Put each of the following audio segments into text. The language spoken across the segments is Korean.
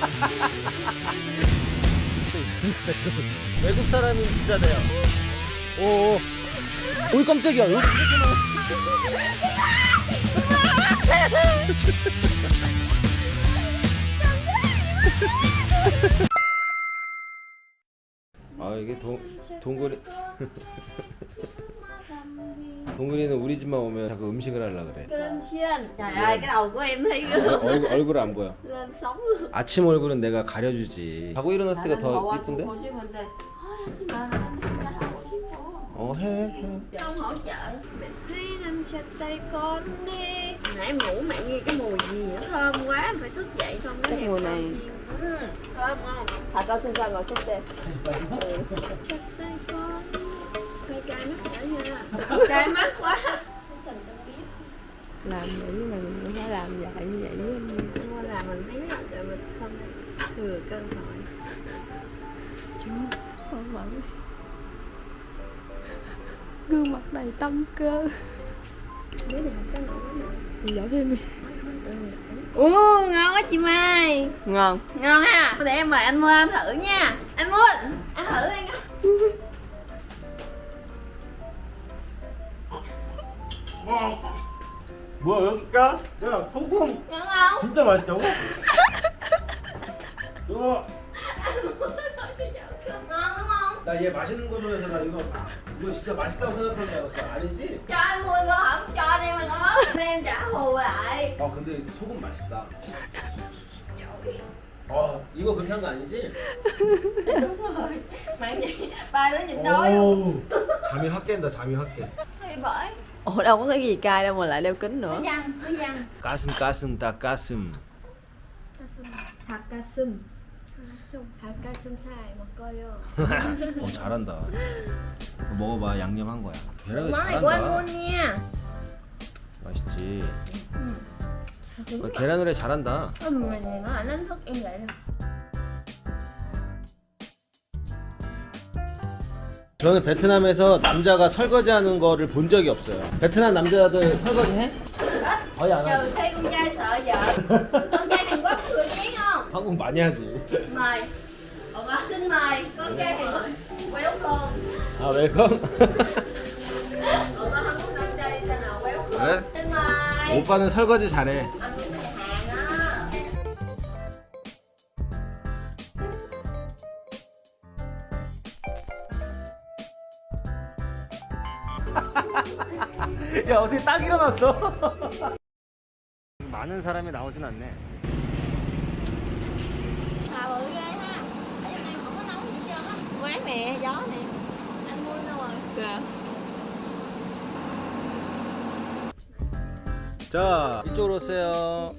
외국 사람이 비싸대요. 오, 오, 깜짝이야. 여기 아 이게 동 동굴이 동굴이는 우리 집만 오면 자꾸 음식을 하려 그래. Cơm chiên Trời ơi cái đầu của em thấy 얼굴 얼굴 안 보여. lên sống luôn 아침 얼굴은 내가 가려주지. 자고 일어났을 때가 더 이쁜데? Hồ Chí Minh đây Ôi, chị bà là nên tham gia Hồ Chí Minh 어 해 해. Không hỗ trợ Mẹ đi nằm chặt tay con đi Nãy em ngủ mẹ nghe cái mùi gì nữa thơm quá em phải thức dậy xong cái Cái mùi này. ừ, thơm không Thả con xin ra ngồi chút đi chặt tay con cay mắt quá Làm vậy mà mình cũng phải làm vậy như vậy với anh anh qua làm mình thấy là để mình không thừa cân nổi. Chú không vẫn. Gương mặt đầy tâm cơ. Biết là không có nổi Đi dỗ thêm đi. Ồ, ngon quá chị Mai. Ngon. Ngon ha. Để em mời anh mua ăn thử nha. Anh mua Ăn thử anh 뭐야 여기까? 야 Ngon không? 진짜 맛있다고? 야 Ngon đúng không? 나얘 맛있는 걸로 해서 나 이거 이거 진짜 맛있다고 생각한 줄 알았어 아니지? Cho anh mua vô không? Cho anh em mà ngon Em trả hồ lại 아 근데 소금 맛있다 어 이거 한거 아니지? Đúng rồi Bạn gì? Ba đứa nhìn đói không? 어우 잠이 확 깬다 잠이 확 깨. Thì bởi Ủa đâu có cái gì cay đâu mà lại đeo kính nữa dằn, nó dằn 가슴 가슴 다 가슴 닭가슴 닭가슴 살 먹어요 어 잘한다 먹어봐 양념한 거야 계란을 của anh 잘한다 nha 맛있지 어, 계란후라이 잘한다 đánh thức em dậy nè 저는 베트남에서 남자가 설거지하는 거를 본 적이 없어요 베트남 남자들 설거지 해? 거의 안 하지 trừ khi con trai sợ vợ con trai Hàn Quốc cười chén không 한국 많이 하지 mời Ủa bà xin mời con trai Hàn Quốc welcome 아 웰컴 Ủa bà không có con trai sao nào welcome 그래? xin mời 오빠는 설거지 잘해 anh 야 어떻게 딱 일어났어 많은 사람이 나오진 않네 Hà bự ghê ha ở trong này không có nấu gì hết trơn á Quán nè, gió nè anh mua đâu rồi Kìa 자 이쪽으로 오세요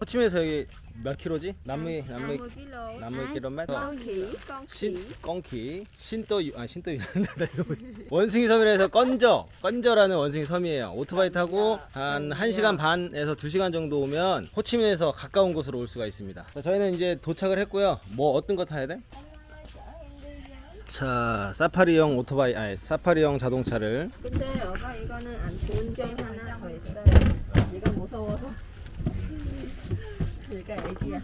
호치민에서 여기 몇 킬로지? 남미 남미 50kg 남미 킬로미터 Con khỉ, con 신 khỉ 꽁키. 신또 아 신또 원숭이 섬이라서 건저 건저라는 원숭이 섬이에요. 오토바이 타고 한 1시간 반에서 2시간 정도 오면 호치민에서 가까운 곳으로 올 수가 있습니다. 자, 저희는 이제 도착을 했고요. 뭐 어떤 거 타야 돼? 자 사파리용 오토바이 아니 사파리용 자동차를. 근데 오빠 이거는 안 좋은 점 하나 더 있어요 얘가 무서워서 얘가 애기야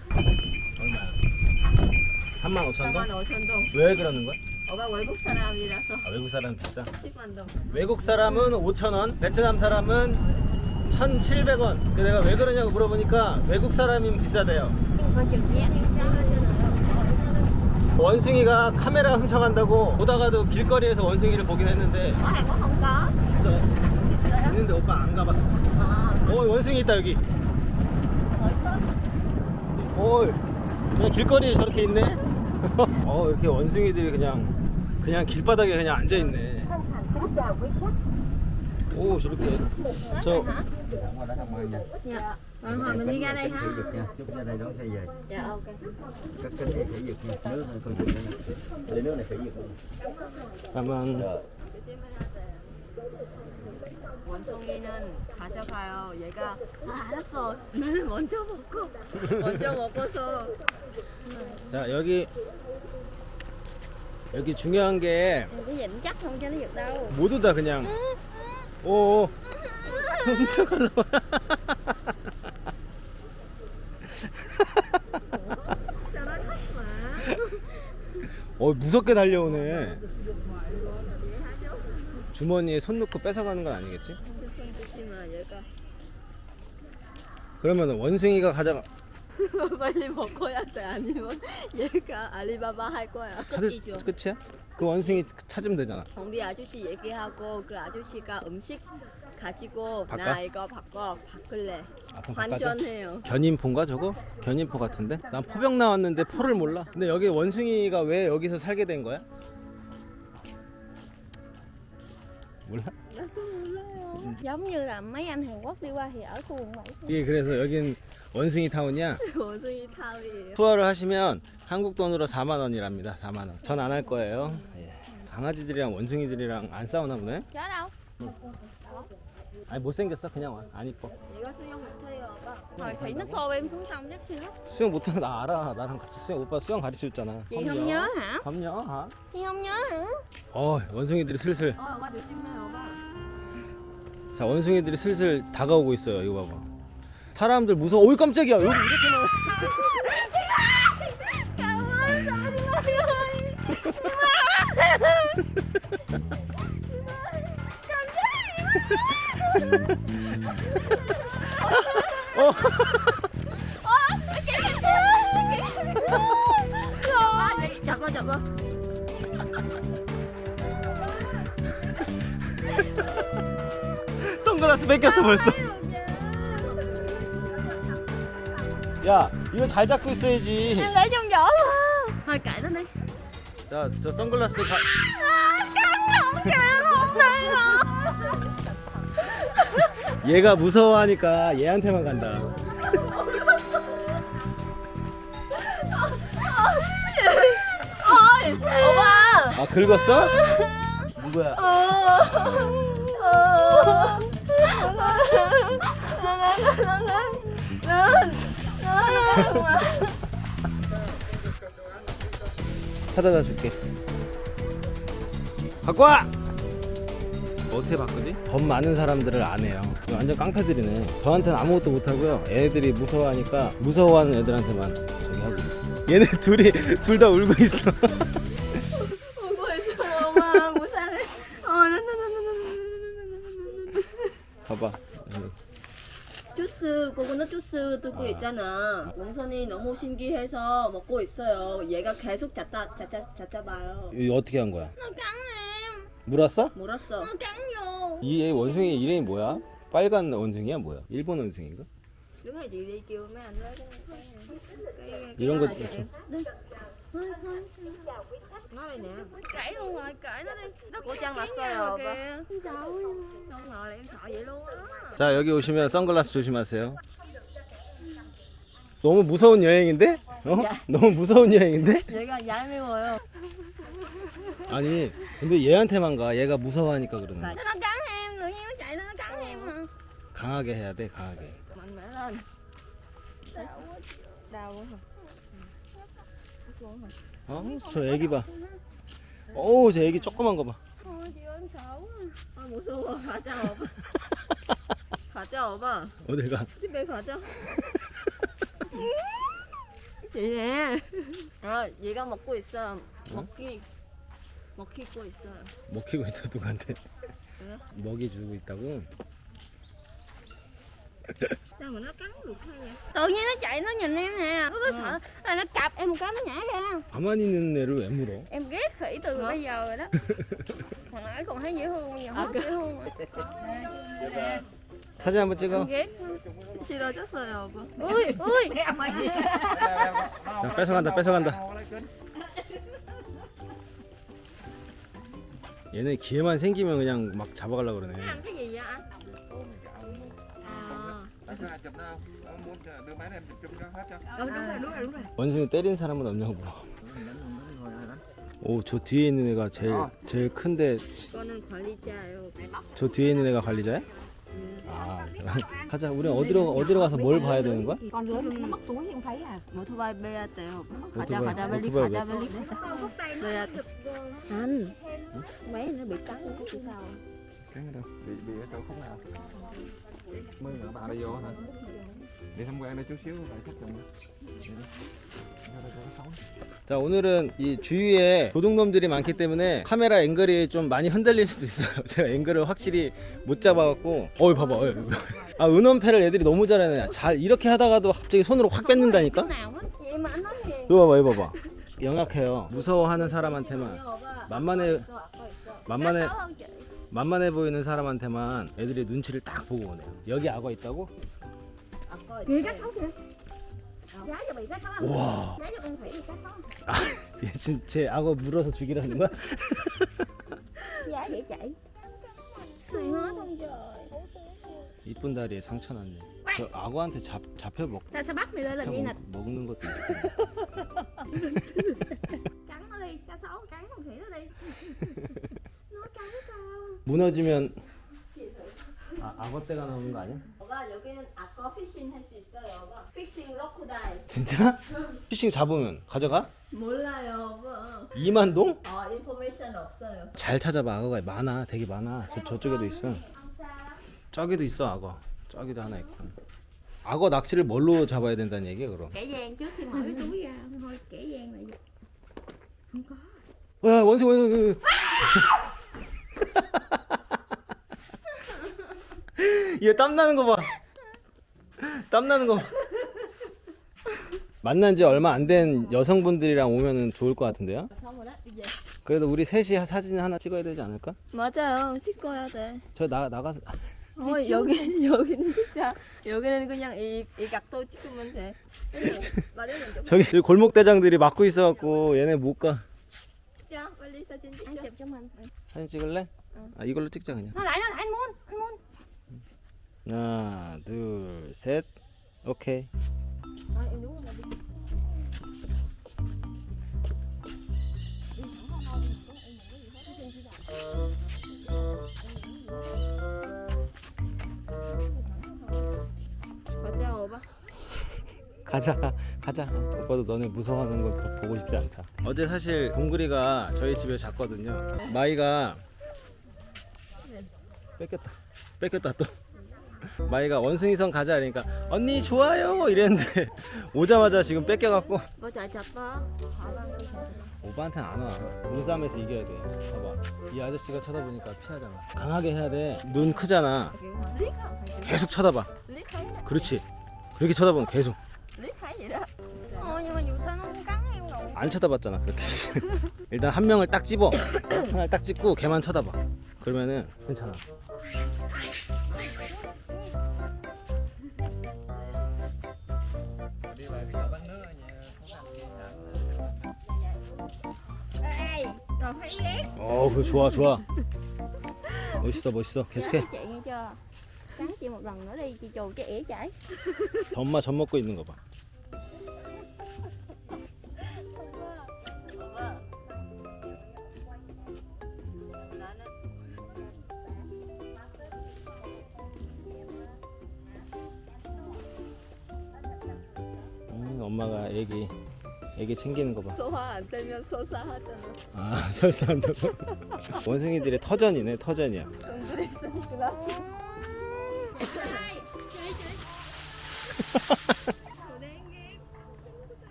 얼마야? 3만 5천 4만 원? 5천 동 왜 그러는 거야? 오빠 외국 사람이라서 아, 외국 사람 비싸 10만 동 외국 사람은 5,000원, 베트남 사람은 1,700원. 그 내가 왜 그러냐고 물어보니까 외국 사람이면 비싸대요. 원숭이가 카메라 훔쳐간다고 보다가도 길거리에서 원숭이를 보긴 했는데 Quốc không có 있어. 있는데 오빠 안 가봤어. à, 어, 원숭이 있다 여기. 어, 그냥 길거리에 저렇게 있네. 어, 이렇게 원숭이들이 그냥 그냥 길바닥에 그냥 앉아 있네. 오, 저렇게 저 가만 원송이는 가져가요. 얘가 아 알았어. 나는 먼저 먹고 먼저 먹어서 자 여기 여기 중요한 게 모두 다 그냥 오 훔쳐가려 봐. 어 무섭게 달려오네 주머니에 손 넣고 뺏어가는 건 아니겠지? 핸드폰 주시면 얘가 그러면 원숭이가 가져가. 빨리 먹어야 돼 아니면 얘가 알리바바 할 거야. 다들 끝이죠. 끝이야? 그 원숭이 찾으면 되잖아. 경비 아저씨 얘기하고 그 아저씨가 음식 가지고 바꿔? 나 이거 바꿔 바꿀래. 아, 그럼 바꿔줘? 환전해요. 견인포인가 저거? 견인포 같은데? 난 포병 나왔는데 포를 몰라. 근데 여기 원숭이가 왜 여기서 살게 된 거야? Giống như là mấy anh Hàn Quốc đi qua thì ở khu quận 7 이게 그래서 여긴 원숭이 타운이야. 원숭이 타위예요. 투어를 하시면 한국 돈으로 4만 원이랍니다. 4만 원. 전 안 할 거예요. 예. 강아지들이랑 원숭이들이랑 안 싸우나 보네. chó đâu 아니 못 생겼어 그냥 와. 안 이뻐. 얘가 수영 못해요, 아빠. hồi thì nó xô em xuống sông chắc chưa 수영 못하는 거 나 알아. 나랑 같이 수영 오빠 수영 가르쳐줬잖아. chị không nhớ hả 밤요? 아? chị không nhớ hả 어 원숭이들이 슬슬 어, 엄마 조심해요, 엄마. 자 원숭이들이 슬슬 다가오고 있어요. 이거 봐봐. 사람들 무서워. 어이 깜짝이야. 여기 이렇게 많아. 어. 선글라스 뺏겼어 벌써. 야 이거 잘 잡고 있어야지. vỏ mà thôi kệ nó đi 자저 선글라스 가... 얘가 무서워하니까 얘한테만 간다. 엄마! 아 긁었어? 누구야? 사다다 줄게. 갖고 와! 어떻게 바꾸지? 겁 많은 사람들을 안 해요. 완전 깡패들이네. 저한테는 아무것도 못 하고요. 얘네들이 무서워하니까 무서워하는 애들한테만 저기 하고 있어. 얘네 둘이 둘 다 울고 있어. 울고 있어, 엄마. 못 살래. 어, 봐봐. 주스, 주스 뜨고 있잖아. 원선이 너무 신기해서 먹고 있어요. 얘가 계속 잡다, 잡자, 잡자봐요. 이거 어떻게 한 거야? 물었어? 물었어. nó cắn vô 이 원숭이 이름이 뭐야? 빨간 원숭이야 뭐야? 일본 원숭이인가? Cái 이런 거 là cho em. Nói đây nè. kể luôn rồi kể nó đi nó Cô Trang kiến là nhau sao rồi bà? kìa Không ngờ là em sợ vậy luôn á. 자 여기 오시면 선글라스 조심하세요. 너무 무서운 여행인데? 어? 너무 무서운 여행인데? 얘가 얄미워요. 아니 근데 얘한테만 가. 얘가 무서워하니까 그러는 거야. nó cắn em tự nhiên nó chạy lên nó cắn em mà 강하게 해야 돼 강하게. Mạnh mẽ lên. Đau quá hả? 어? 저 애기 봐. 어우 저 애기 조그만 거 봐. thôi chị ơi em sợ quá 아 무서워. 가자 오빠. 가자 오빠. 어딜 가? 집에 가자. nè. 아 얘가 먹고 있어. 먹기 먹히고 있어. 먹히고 있다 누구한테? 그래? 먹이 주고 있다고? sao mà nó cắn được hay vậy? tự nhiên nó chạy nó nhìn em nè nó có sợ là nó cặp em một cái nó nhảy ra 가만히 있는 애를 왜 물어? em ghét khỉ từ bây giờ rồi đó hồi nãy còn thấy dễ thương bây giờ hết dễ thương rồi 사진 한번 찍어. ghét 싫어졌어요 오빠. ui ui 자 뺏어간다 뺏어간다. 얘네 기회만 생기면 그냥 막 잡아가려 그러네. ăn cái gì vậy anh à. Ừ, đúng rồi đúng rồi đúng rồi. 원숭이 때린 사람은 없냐고. 오 저 뒤에 있는 애가 제일 제일 큰데 관리자예요. 저 뒤에 있는 애가 관리자야? 아 가자 우리 어디로 어디로 가서 뭘 봐야 되는 거야? Con rứa nó mất túi không thấy à? Motorbike BAT không? 가자 오토바이, 가자 빨리 오토바이 가자 빨리 가자. BAT. Anh, mấy nó bị cắn có bị sao? Cái đâu? Bị bị ở chỗ không nào? Mưa nữa bà đi vô hả? Để tham quan đây chút xíu rồi sách chồng 자 오늘은 이 주위에 도둑놈들이 많기 때문에 카메라 앵글이 좀 많이 흔들릴 수도 있어요. 제가 앵글을 확실히 못 잡아갖고. 어이 봐봐. 어이. 아 은원패를 애들이 너무 잘하네. 잘 이렇게 하다가도 갑자기 손으로 확 뺏는다니까? 이거 봐봐 이거 봐봐. 영악해요. 무서워하는 사람한테만. 만만해 만만해 만만해 보이는 사람한테만 애들이 눈치를 딱 보고 오네요. 여기 악어 있다고? 얘 지금 제 악어 물어서 죽이라는 거야? 이쁜 다리에 상처 났네 저 악어한테 잡, 잡혀 먹, Ta sẽ bắt mày lên là gì nè 먹, 먹는 것도 있을 텐데 Cắn nó đi, cá sấu cắn con khỉ nó đi Nó cắn sao 무너지면 아, 악어 떼가 나오는 거 아니야? 여기는 아까 피싱 할 수 있어요 피싱 진짜? 피싱 잡으면 가져가? 몰라요 오빠 2만 동? 아 인포메이션 없어요. 잘 찾아봐 악어가 많아 되게 많아. 저, 저쪽에도 있어. 저기도 있어 악어. 저기도 하나 있고. 악어 낚시를 뭘로 잡아야 된다는 얘기야 그럼? Kẻ gian trước khi mở cái túi ra Thôi kẻ gian là gì 야 원숭이 원숭이 얘 땀나는 거 봐 땀 나는 거 봐. 만난 지 얼마 안 된 여성분들이랑 오면은 좋을 것 같은데요? về 그래도 우리 셋이 사진 하나 찍어야 되지 않을까? 맞아요. 찍어야 돼. 저 나 나가 어, 여기 여기는 진짜 여기는 그냥 이, 이 각도 찍으면 돼. 저기 여기 골목 대장들이 막고 있어갖고 얘네 못 가. 찍자. 빨리 사진 Anh 찍자. chụp cho mình 사진 찍을래? 아 이걸로 찍자 그냥. Nó lại nó lại anh muốn Anh muốn 하나 둘 셋. 오케이. 맞아 오빠 가자 가자. 오빠도 너네 무서워하는 걸 보- 보고 싶지 않다. 어제 사실 동그리가 저희 집에 잤거든요. 마이가 뺏겼다. 뺏겼다 또. 마이가 원숭이성 가자 그러니까 언니 좋아요 이랬는데 오자마자 지금 뺏겨갖고 뭐잘 잡아 오빠한테는 안 와. 눈싸움에서 이겨야 돼. 봐봐. 이 아저씨가 쳐다보니까 피하잖아. 강하게 해야 돼. 눈 크잖아. 계속 쳐다봐. 그렇지. 그렇게 쳐다보면 계속. rồi 안 쳐다봤잖아. 그렇게. 일단 한 명을 딱 집어. 하나를 딱 집고 걔만 쳐다봐. 그러면은 괜찮아. 어, 그 좋아, 좋아. 멋있어, 멋있어. 계속해. Chị nghe chưa Cắn chị một lần nữa đi Chị chù cái ỉa chảy 엄마 젖 먹고 있는 거 봐. 음, 엄마가 애기, 애기 챙기는 거 봐. 소화 안 되면 소사하잖아 아, 설사한다고? 원숭이들의 터전이네, 터전이야. 있으니까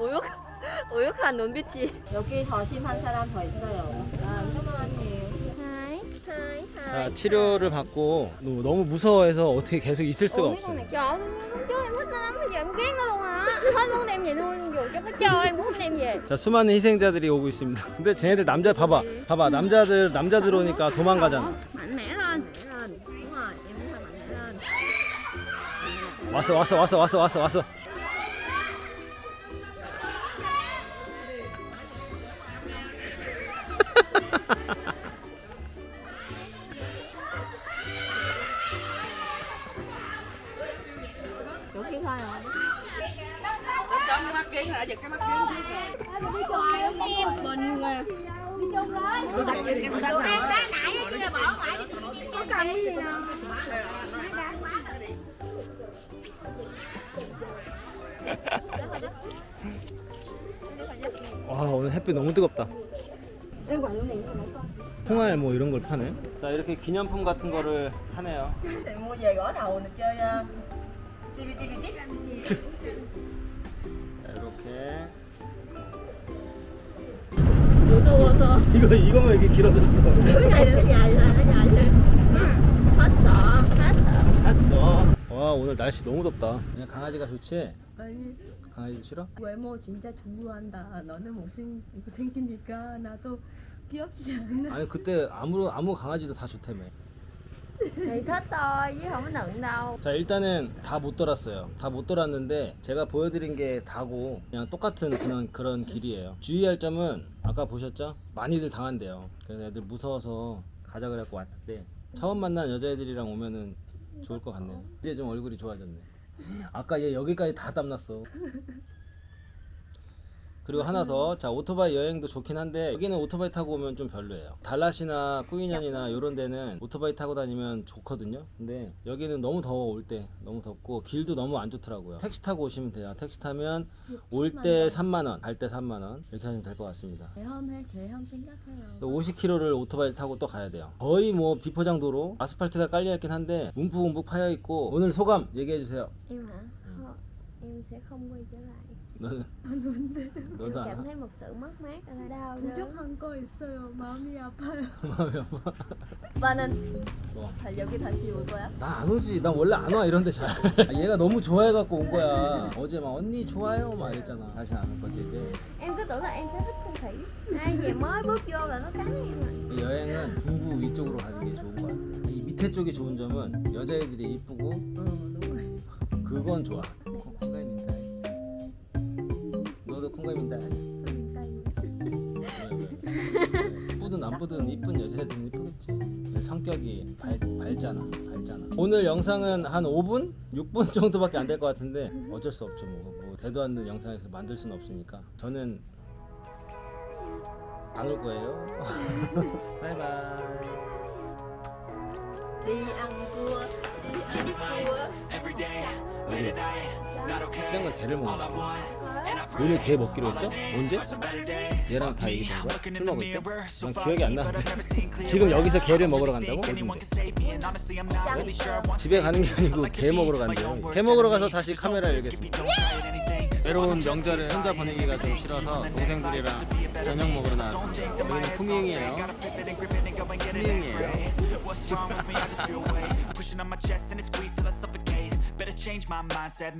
오욕 오욕한 눈빛이 여기 더 심한 사람 더 있어요 아 사모님 Hai 하이 치료를 받고 너무, 너무 무서워해서 어떻게 계속 있을 수가 없어요. Trời ơi, con chú em thích nó lắm Bây giờ em ghét nó luôn á Hết muốn đem về nuôi Dù cho nó cho em cũng không đem về 자, 수많은 희생자들이 오고 있습니다. 근데 쟤네들 남자 봐봐. 봐봐. 남자들 남자들 오니까 도망가잖아. Mạnh mẽ lên lên đúng rồi em muốn mạnh mẽ lên 왔어, 왔어, 왔어, 왔어, 왔어, 왔어. Bình rồi 와, 오늘 햇빛 너무 뜨겁다. 홍알 뭐 이런 걸 파네. 자 이렇게 기념품 같은 거를 하네요. để mua về gõ đầu được chơi uh, tivi tivi tiếp 무서워서 이거 이거만 이렇게 길어졌어. nó dài lên hết sợ hết sợ 봤어. 와 오늘 날씨 너무 덥다. 그냥 강아지가 좋지? 아니 강아지 싫어? 외모 진짜 좋아한다 너는 못생 못생기니까 나도 귀엽지 않아 아니 그때 아무 아무 강아지도 다 좋다며. chứ không có nựng đâu 자 일단은 다 못 돌았어요. 다 못 돌았는데 제가 보여드린 게 다고 그냥 똑같은 그런 그런 길이에요. 주의할 점은 아까 보셨죠? 많이들 당한대요. 그래서 애들 무서워서 가자 그래갖고 왔는데 처음 만난 여자애들이랑 오면은 좋을 것 같네요. 이제 좀 얼굴이 좋아졌네. 아까 얘 여기까지 다 땀났어. 그리고 하나 더, 자 오토바이 여행도 좋긴 한데 여기는 오토바이 타고 오면 좀 별로예요. 달랏이나 꾸이년이나 이런 데는 오토바이 타고 다니면 좋거든요. 근데 여기는 너무 더워 올 때 너무 덥고 길도 너무 안 좋더라고요. 택시 타고 오시면 돼요. 택시 타면 올 때 3만 원, 갈 때 3만 원 이렇게 하시면 될 것 같습니다. 제험 해, 제험 생각해요 50km를 오토바이 타고 또 가야 돼요. 거의 뭐 비포장 도로 아스팔트가 깔려 있긴 한데 움푹움푹 파여 있고 오늘 소감 얘기해 주세요. em hả Không, em sẽ không quay trở lại 너는 em 너도 안 cảm thấy một sự mất mát ở nơi đau đớn 부족한 거 있어요 마음이 아파요 마음이 아파. 오빠는 뭐. 다 여기 다시 올 거야? 나 안 오지. 난 원래 안 와 이런데 잘. 아, 얘가 너무 좋아해갖고 온 거야. 어제 막 언니 좋아요 막 이랬잖아. 다시 안 올 거지 이제. em cứ tưởng là em sẽ thích con khỉ ai về mới bước vô là nó cắn em rồi 이 여행은 중부 위쪽으로 가는 게 좋은 거야. 이 밑에 쪽이 좋은 점은 여자애들이 이쁘고 어 너무 그건 좋아. 콩가임인다. 이쁘든 안 이쁘든 이쁜 여자애들은 이쁘겠지. 근데 성격이 밝, 밝잖아. 밝잖아. 오늘 영상은 한 5분? 6분 정도밖에 안 될 것 같은데 어쩔 수 없죠. 뭐, 뭐 대도 않는 영상에서 만들 수는 없으니까. 저는 안 올 거예요. 바이바이. ăn cua đi 시장가 개를 거야. 오늘 개 먹기로 했어? 언제? 얘랑 다 얘기된 거야? 술 먹을 때? 난 기억이 안 나는데 지금 여기서 개를 먹으러 간다고? 어딘데? 집에 가는 게 아니고 개 먹으러 간대요 개 먹으러 가서 다시 카메라 열겠습니다 외로운 명절을 혼자 보내기가 좀 싫어서 동생들이랑 저녁 먹으러 나왔습니다 여기는 푸밍이에요 푸밍이에요 pushing on my chest and it squeezes till I suffocate. Better change my mindset.